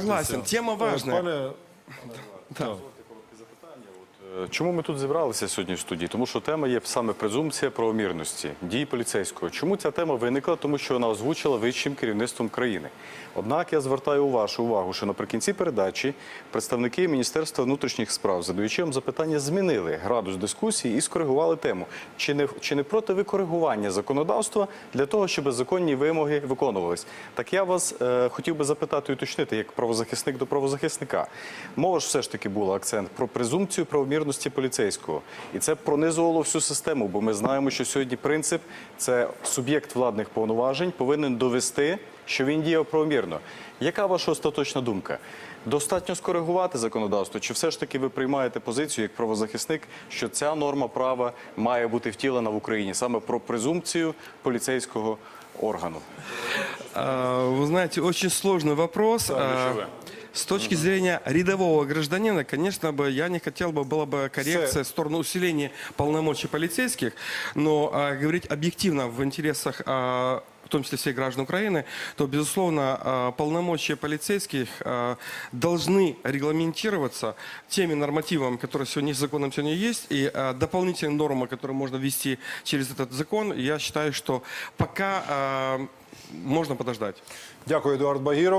Согласен, тема важная. Пане Да. Е, Чому ми тут зібралися сьогодні в студії? Тому що тема є саме презумпція правомірності дій поліцейського. Чому ця тема виникла? Тому що вона озвучила вищим керівництвом країни. Однак я звертаю вашу увагу, що наприкінці передачі представники Міністерства внутрішніх справ, задаючи вам запитання, змінили градус дискусії і скоригували тему. Чи не чи не проти ви коригування законодавства для того, щоб законні вимоги виконувались? Так я вас е, хотів би запитати і уточнити, як правозахисник до правозахисника. Мова ж все ж таки була акцент про презумпцію правомірності поліцейського, і це пронизувало всю систему. Бо ми знаємо, що сьогодні принцип це суб'єкт владних повноважень повинен довести, що він діяв правомірно. Яка ваша остаточна думка? Достатньо скоригувати законодавство, чи все ж таки ви приймаєте позицію як правозахисник, що ця норма права має бути втілена в Україні саме про презумпцію поліцейського органу? А, Вы знаете, очень сложный вопрос. С точки зрения рядового гражданина, конечно бы я не хотел бы, была бы коррекция в сторону усиления полномочий полицейских, но а, говорить объективно в интересах а, в том числе всех граждан Украины, то, безусловно, а, полномочия полицейских а, должны регламентироваться теми нормативами, которые сегодня законом сегодня есть, и а, дополнительные нормы, которые можно ввести через этот закон, я считаю, что пока можно подождать. Дякую, Едуард Багіров.